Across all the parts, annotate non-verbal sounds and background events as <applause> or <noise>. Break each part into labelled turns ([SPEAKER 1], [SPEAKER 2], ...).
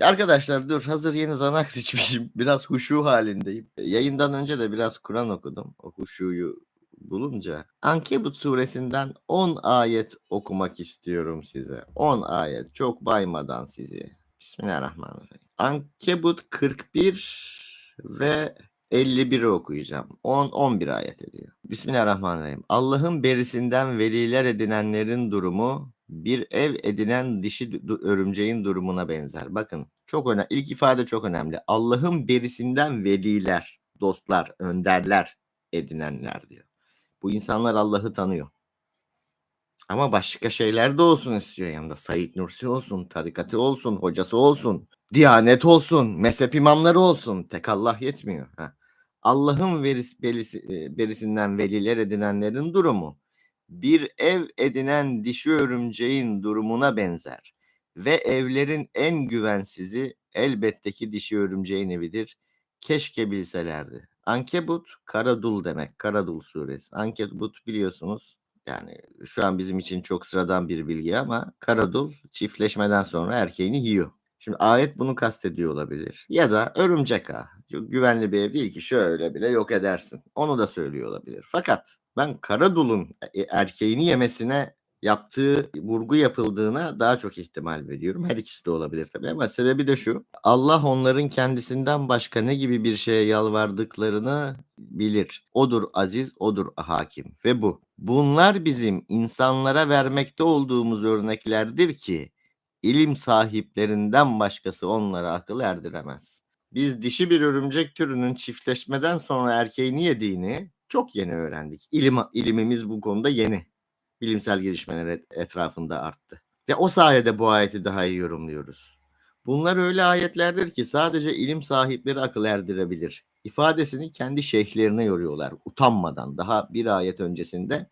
[SPEAKER 1] Arkadaşlar dur hazır yeni zanak <laughs> seçmişim. Biraz huşu halindeyim. Yayından önce de biraz Kur'an okudum. O huşuyu bulunca. Ankebut suresinden 10 ayet okumak istiyorum size. 10 ayet. Çok baymadan sizi. Bismillahirrahmanirrahim. Ankebut 41 ve 51'i okuyacağım. 10 11 ayet ediyor. Bismillahirrahmanirrahim. Allah'ın berisinden veliler edinenlerin durumu bir ev edinen dişi örümceğin durumuna benzer. Bakın çok önemli. İlk ifade çok önemli. Allah'ın berisinden veliler, dostlar, önderler edinenler diyor. Bu insanlar Allah'ı tanıyor. Ama başka şeyler de olsun istiyor yanında. Said Nursi olsun, tarikatı olsun, hocası olsun, diyanet olsun, mezhep imamları olsun. Tek Allah yetmiyor. Allah'ın veris, belisi, e, berisinden veliler edinenlerin durumu bir ev edinen dişi örümceğin durumuna benzer. Ve evlerin en güvensizi elbette ki dişi örümceğin evidir. Keşke bilselerdi. Ankebut Karadul demek. Karadul suresi. Ankebut biliyorsunuz yani şu an bizim için çok sıradan bir bilgi ama Karadul çiftleşmeden sonra erkeğini yiyor. Şimdi ayet bunu kastediyor olabilir. Ya da örümcek ağı. Güvenli bir ev değil ki şöyle bile yok edersin. Onu da söylüyor olabilir. Fakat ben Karadul'un e- erkeğini yemesine yaptığı vurgu yapıldığına daha çok ihtimal veriyorum. Her ikisi de olabilir tabii ama sebebi de şu. Allah onların kendisinden başka ne gibi bir şeye yalvardıklarını bilir. Odur aziz, odur hakim ve bu. Bunlar bizim insanlara vermekte olduğumuz örneklerdir ki ilim sahiplerinden başkası onlara akıl erdiremez. Biz dişi bir örümcek türünün çiftleşmeden sonra erkeğini yediğini çok yeni öğrendik. İlim, ilimimiz bu konuda yeni. Bilimsel gelişmeler et- etrafında arttı. Ve o sayede bu ayeti daha iyi yorumluyoruz. Bunlar öyle ayetlerdir ki sadece ilim sahipleri akıl erdirebilir. İfadesini kendi şeyhlerine yoruyorlar utanmadan. Daha bir ayet öncesinde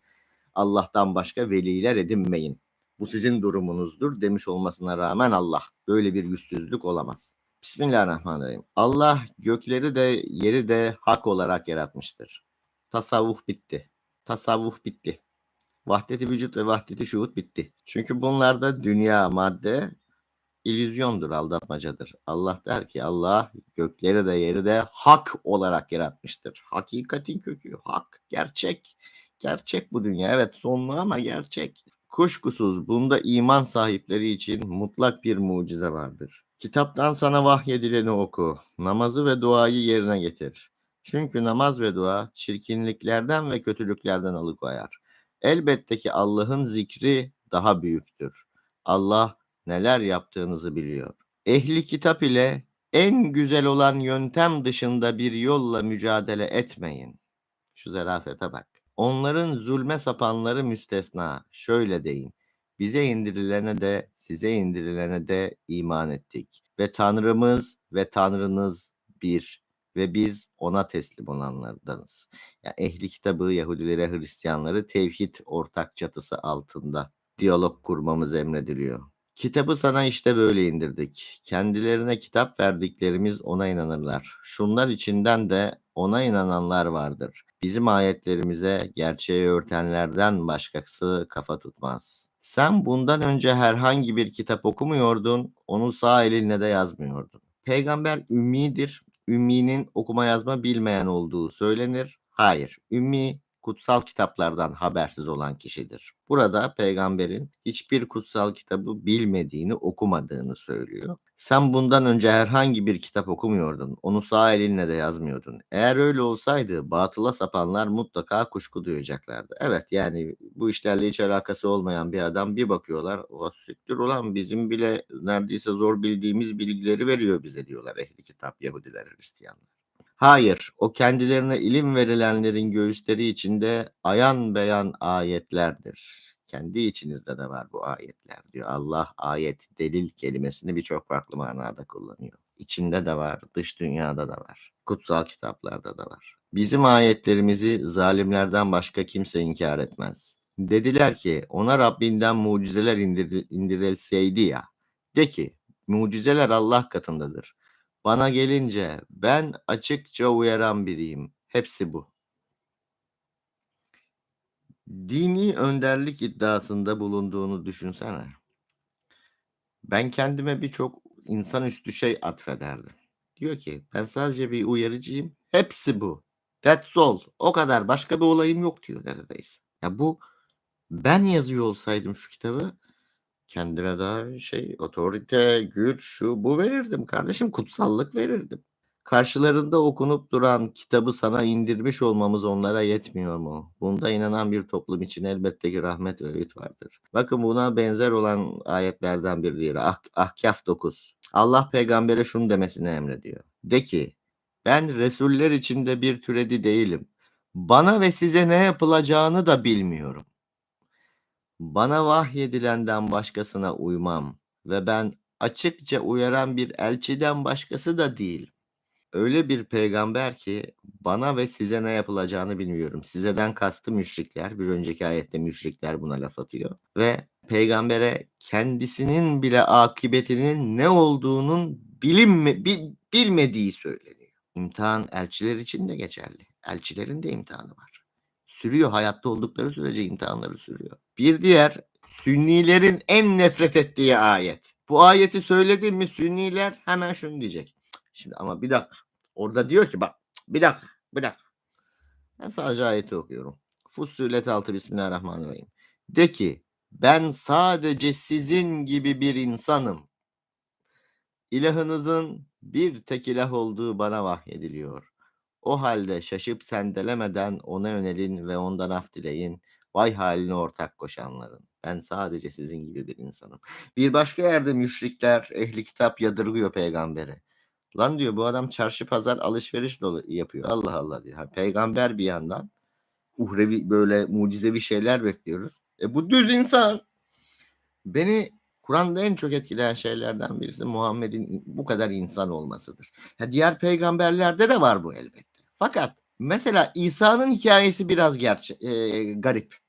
[SPEAKER 1] Allah'tan başka veliler edinmeyin. Bu sizin durumunuzdur demiş olmasına rağmen Allah böyle bir yüzsüzlük olamaz. Bismillahirrahmanirrahim. Allah gökleri de yeri de hak olarak yaratmıştır. Tasavvuf bitti. Tasavvuf bitti. Vahdeti vücut ve vahdeti şuhut bitti. Çünkü bunlarda dünya, madde illüzyondur, aldatmacadır. Allah der ki Allah gökleri de yeri de hak olarak yaratmıştır. Hakikatin kökü, hak, gerçek. Gerçek bu dünya. Evet sonlu ama gerçek. Kuşkusuz bunda iman sahipleri için mutlak bir mucize vardır. Kitaptan sana vahyedileni oku. Namazı ve duayı yerine getir. Çünkü namaz ve dua çirkinliklerden ve kötülüklerden alıkoyar. Elbette ki Allah'ın zikri daha büyüktür. Allah neler yaptığınızı biliyor. Ehli kitap ile en güzel olan yöntem dışında bir yolla mücadele etmeyin. Şu zarafete bak. Onların zulme sapanları müstesna. Şöyle deyin. Bize indirilene de size indirilene de iman ettik. Ve Tanrımız ve Tanrınız bir ve biz ona teslim olanlardanız. Yani ehli kitabı Yahudilere, Hristiyanları tevhid ortak çatısı altında diyalog kurmamız emrediliyor. Kitabı sana işte böyle indirdik. Kendilerine kitap verdiklerimiz ona inanırlar. Şunlar içinden de ona inananlar vardır. Bizim ayetlerimize gerçeği örtenlerden başkası kafa tutmaz. Sen bundan önce herhangi bir kitap okumuyordun, onu sağ elinle de yazmıyordun. Peygamber ümmidir. Ümminin okuma yazma bilmeyen olduğu söylenir. Hayır, ümmi kutsal kitaplardan habersiz olan kişidir. Burada peygamberin hiçbir kutsal kitabı bilmediğini, okumadığını söylüyor. Sen bundan önce herhangi bir kitap okumuyordun. Onu sağ elinle de yazmıyordun. Eğer öyle olsaydı batıla sapanlar mutlaka kuşku duyacaklardı. Evet yani bu işlerle hiç alakası olmayan bir adam bir bakıyorlar. O siktir ulan bizim bile neredeyse zor bildiğimiz bilgileri veriyor bize diyorlar ehli kitap Yahudiler Hristiyanlar. Hayır, o kendilerine ilim verilenlerin göğüsleri içinde ayan beyan ayetlerdir. Kendi içinizde de var bu ayetler diyor. Allah ayet, delil kelimesini birçok farklı manada kullanıyor. İçinde de var, dış dünyada da var. Kutsal kitaplarda da var. Bizim ayetlerimizi zalimlerden başka kimse inkar etmez. Dediler ki ona Rabbinden mucizeler indir, indirilseydi ya. De ki mucizeler Allah katındadır. Bana gelince ben açıkça uyaran biriyim. Hepsi bu. Dini önderlik iddiasında bulunduğunu düşünsene. Ben kendime birçok insanüstü şey atfederdi. Diyor ki ben sadece bir uyarıcıyım. Hepsi bu. That's all. O kadar. Başka bir olayım yok diyor neredeyse. Ya bu ben yazıyor olsaydım şu kitabı kendime daha şey otorite, güç, şu bu verirdim kardeşim. Kutsallık verirdim. Karşılarında okunup duran kitabı sana indirmiş olmamız onlara yetmiyor mu? Bunda inanan bir toplum için elbette ki rahmet ve öğüt vardır. Bakın buna benzer olan ayetlerden bir diğeri. Ah, Ahkaf 9. Allah peygambere şunu demesini emrediyor. De ki ben Resuller içinde bir türedi değilim. Bana ve size ne yapılacağını da bilmiyorum. Bana vahyedilenden başkasına uymam ve ben açıkça uyaran bir elçiden başkası da değil. Öyle bir peygamber ki bana ve size ne yapılacağını bilmiyorum. Sizeden kastı müşrikler. Bir önceki ayette müşrikler buna laf atıyor. Ve peygambere kendisinin bile akıbetinin ne olduğunun bilinme, bi- bilmediği söyleniyor. İmtihan elçiler için de geçerli. Elçilerin de imtihanı var. Sürüyor. Hayatta oldukları sürece imtihanları sürüyor. Bir diğer Sünnilerin en nefret ettiği ayet. Bu ayeti söyledim mi Sünniler hemen şunu diyecek. Şimdi ama bir dakika. Orada diyor ki bak bir dakika bir dakika. Ben sadece ayeti okuyorum. Fussilet 6 Bismillahirrahmanirrahim. De ki ben sadece sizin gibi bir insanım. İlahınızın bir tek ilah olduğu bana vahyediliyor. O halde şaşıp sendelemeden ona yönelin ve ondan af dileyin. Vay haline ortak koşanların. Ben sadece sizin gibi bir insanım. Bir başka yerde müşrikler, ehli kitap yadırgıyor peygamberi. Lan diyor bu adam çarşı pazar alışveriş dolu yapıyor. Allah Allah diyor. Ha, peygamber bir yandan uhrevi böyle mucizevi şeyler bekliyoruz. E bu düz insan. Beni Kur'an'da en çok etkileyen şeylerden birisi Muhammed'in bu kadar insan olmasıdır. Ha, diğer peygamberlerde de var bu elbette. Fakat mesela İsa'nın hikayesi biraz gerçe e, garip.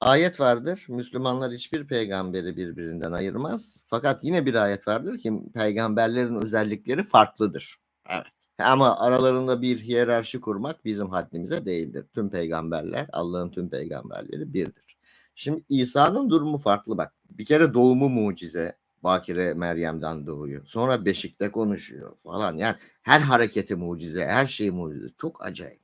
[SPEAKER 1] Ayet vardır. Müslümanlar hiçbir peygamberi birbirinden ayırmaz. Fakat yine bir ayet vardır ki peygamberlerin özellikleri farklıdır. Evet. Ama aralarında bir hiyerarşi kurmak bizim haddimize değildir. Tüm peygamberler, Allah'ın tüm peygamberleri birdir. Şimdi İsa'nın durumu farklı bak. Bir kere doğumu mucize. Bakire Meryem'den doğuyor. Sonra beşikte konuşuyor falan. Yani her hareketi mucize, her şey mucize. Çok acayip.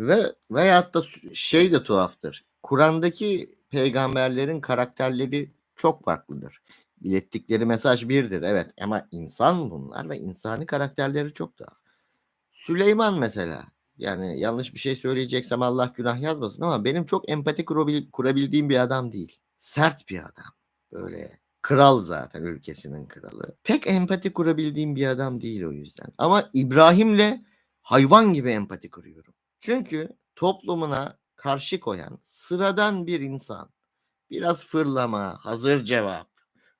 [SPEAKER 1] Ve veyahut da şey de tuhaftır. Kur'an'daki peygamberlerin karakterleri çok farklıdır. İlettikleri mesaj birdir evet ama insan bunlar ve insani karakterleri çok daha. Süleyman mesela yani yanlış bir şey söyleyeceksem Allah günah yazmasın ama benim çok empati kurabil, kurabildiğim bir adam değil. Sert bir adam. Böyle kral zaten ülkesinin kralı. Pek empati kurabildiğim bir adam değil o yüzden. Ama İbrahim'le hayvan gibi empati kuruyorum. Çünkü toplumuna karşı koyan sıradan bir insan. Biraz fırlama, hazır cevap.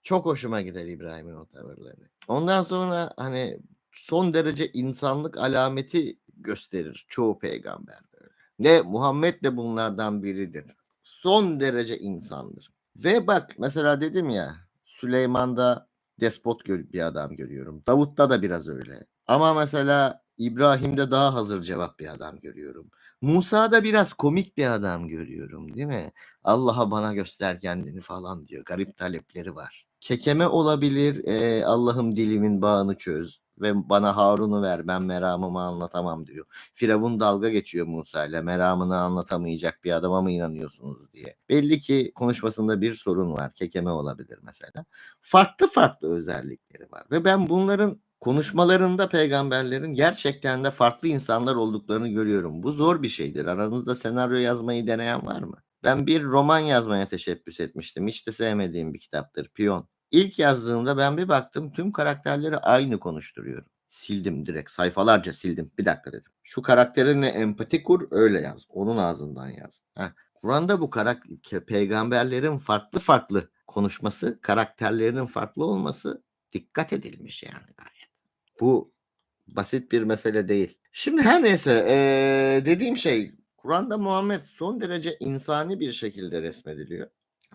[SPEAKER 1] Çok hoşuma gider İbrahim'in o tavırları. Ondan sonra hani son derece insanlık alameti gösterir çoğu peygamber böyle. Ve Muhammed de bunlardan biridir. Son derece insandır. Ve bak mesela dedim ya Süleyman'da despot bir adam görüyorum. Davut'ta da biraz öyle. Ama mesela İbrahim'de daha hazır cevap bir adam görüyorum. Musa'da biraz komik bir adam görüyorum değil mi? Allah'a bana göster kendini falan diyor. Garip talepleri var. Kekeme olabilir. eee, Allah'ım dilimin bağını çöz ve bana Harun'u ver ben meramımı anlatamam diyor. Firavun dalga geçiyor Musa ile meramını anlatamayacak bir adama mı inanıyorsunuz diye. Belli ki konuşmasında bir sorun var. Kekeme olabilir mesela. Farklı farklı özellikleri var ve ben bunların konuşmalarında peygamberlerin gerçekten de farklı insanlar olduklarını görüyorum. Bu zor bir şeydir. Aranızda senaryo yazmayı deneyen var mı? Ben bir roman yazmaya teşebbüs etmiştim. Hiç de sevmediğim bir kitaptır. Piyon. İlk yazdığımda ben bir baktım tüm karakterleri aynı konuşturuyorum. Sildim direkt sayfalarca sildim. Bir dakika dedim. Şu karakterinle empati kur öyle yaz. Onun ağzından yaz. Heh. Kur'an'da bu karakter, peygamberlerin farklı farklı konuşması, karakterlerinin farklı olması dikkat edilmiş yani gayet. Bu basit bir mesele değil. Şimdi her neyse eee, dediğim şey Kur'an'da Muhammed son derece insani bir şekilde resmediliyor.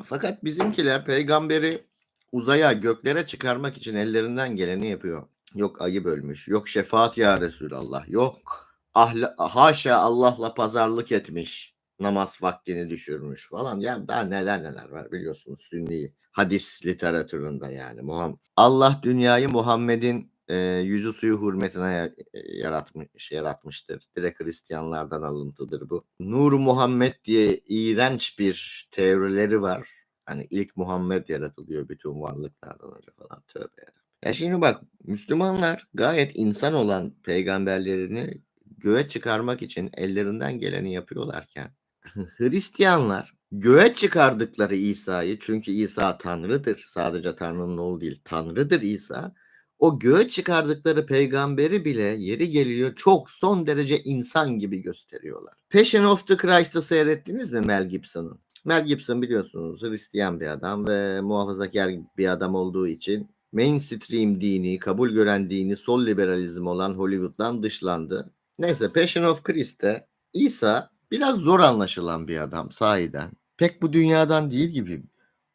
[SPEAKER 1] Fakat bizimkiler peygamberi uzaya göklere çıkarmak için ellerinden geleni yapıyor. Yok ayı bölmüş, yok şefaat ya Resulallah, yok ahla, haşa Allah'la pazarlık etmiş. namaz vaktini düşürmüş falan. Ya daha neler neler var biliyorsunuz Sünni hadis literatüründe yani. Muham Allah dünyayı Muhammed'in e, yüzü suyu hürmetine ya- e, yaratmış yaratmıştır. Direkt Hristiyanlardan alıntıdır bu. Nur Muhammed diye iğrenç bir teorileri var. Hani ilk Muhammed yaratılıyor bütün varlıklardan önce falan. Tövbe yarabbim. Ya şimdi bak Müslümanlar gayet insan olan peygamberlerini göğe çıkarmak için ellerinden geleni yapıyorlarken <laughs> Hristiyanlar göğe çıkardıkları İsa'yı çünkü İsa Tanrı'dır. Sadece Tanrı'nın oğlu değil Tanrı'dır İsa. O göğe çıkardıkları peygamberi bile yeri geliyor çok son derece insan gibi gösteriyorlar. Passion of the Christ'ı seyrettiniz mi Mel Gibson'ın? Mel Gibson biliyorsunuz Hristiyan bir adam ve muhafazakar bir adam olduğu için mainstream dini, kabul gören dini sol liberalizm olan Hollywood'dan dışlandı. Neyse Passion of Christ'te İsa biraz zor anlaşılan bir adam sahiden. Pek bu dünyadan değil gibi.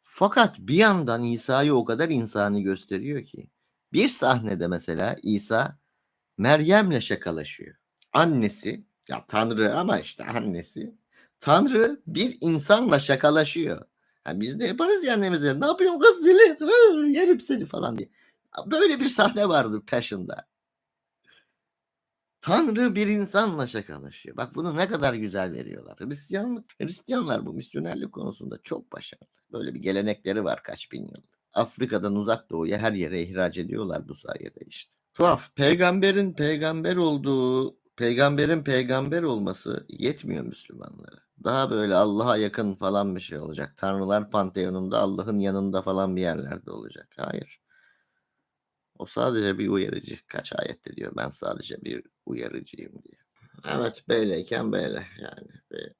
[SPEAKER 1] Fakat bir yandan İsa'yı o kadar insani gösteriyor ki. Bir sahnede mesela İsa Meryem'le şakalaşıyor. Annesi ya Tanrı ama işte annesi Tanrı bir insanla şakalaşıyor. Ha biz de yaparız ya annemizle. Ne yapıyorsun kız zili? Hı, Yerim seni falan diye. Böyle bir sahne vardır Passion'da. Tanrı bir insanla şakalaşıyor. Bak bunu ne kadar güzel veriyorlar. Hristiyanlık, Hristiyanlar bu misyonerlik konusunda çok başarılı. Böyle bir gelenekleri var kaç bin yıldır. Afrika'dan uzak doğuya her yere ihraç ediyorlar bu sayede işte. Tuhaf. Peygamberin peygamber olduğu, peygamberin peygamber olması yetmiyor Müslümanlara. Daha böyle Allah'a yakın falan bir şey olacak. Tanrılar panteonunda Allah'ın yanında falan bir yerlerde olacak. Hayır. O sadece bir uyarıcı. Kaç ayette diyor ben sadece bir uyarıcıyım diye. Evet böyleyken böyle yani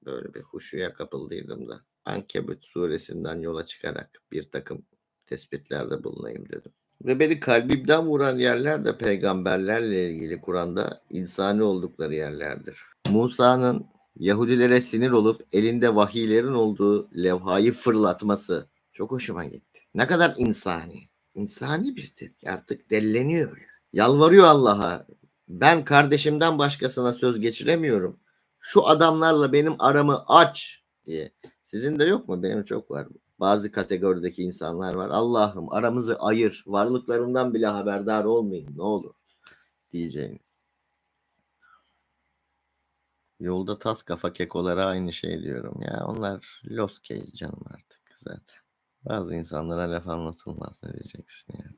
[SPEAKER 1] böyle bir huşuya kapıldıydım da Ankebut suresinden yola çıkarak bir takım tespitlerde bulunayım dedim. Ve beni kalbimden vuran yerler de peygamberlerle ilgili Kur'an'da insani oldukları yerlerdir. Musa'nın Yahudilere sinir olup elinde vahiylerin olduğu levhayı fırlatması çok hoşuma gitti. Ne kadar insani. İnsani bir tepki artık delleniyor. ya. Yalvarıyor Allah'a. Ben kardeşimden başkasına söz geçiremiyorum. Şu adamlarla benim aramı aç diye. Sizin de yok mu? Benim çok var. Bazı kategorideki insanlar var. Allah'ım aramızı ayır. Varlıklarından bile haberdar olmayın. Ne olur diyeceğim. Yolda tas kafa kekolara aynı şey diyorum ya. Onlar lost case canım artık zaten. Bazı insanlara laf anlatılmaz ne diyeceksin ya.